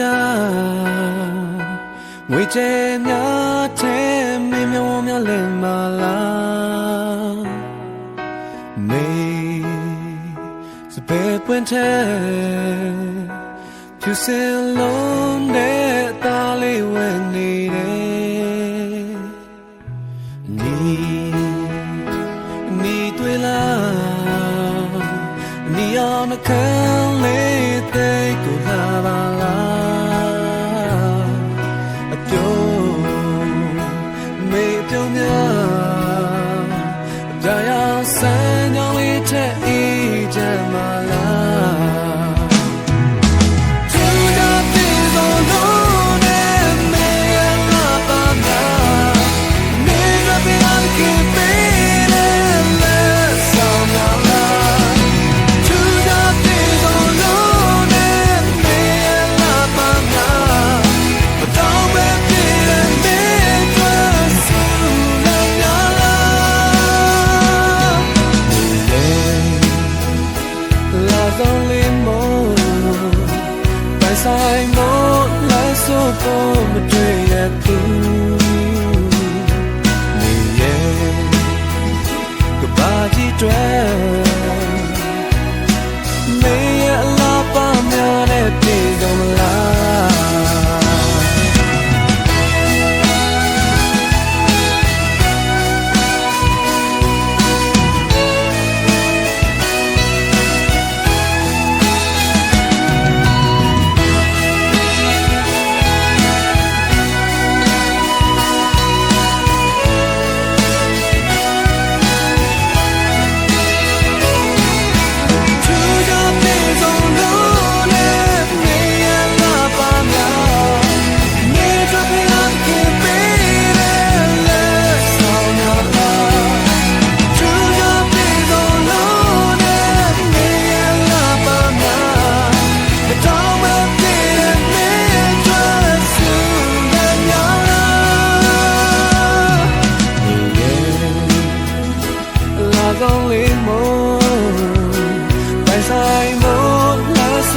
ကငွေချေများတဲ့မင်းမျောများလင်မလားနေစပယ်ပွင့်တဲ့ဖြူစင်လုံးတဲ့သားလေးဝင်နေတယ်နီနီတွေ့လားနီအောင်နှခ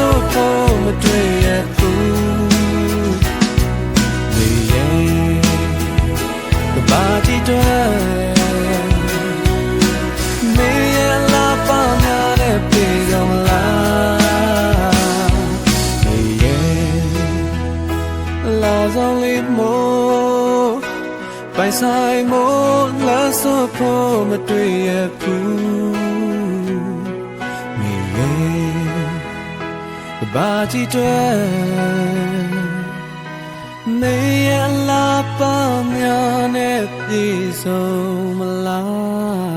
ဆိုဖို့မတွေ့ရဘူးဒီရဲ့ကဘာတီတွေမေရလာပါများတဲ့ပြေကမလားဒီရဲ့ Love's only more ပိုင်ဆိုင်မို့လားဆိုဖို့မတွေ့ရဘူး ရဲ့ဘာကြည့်တွေမေရလာပါများနဲ့ပြေဆုံးမလား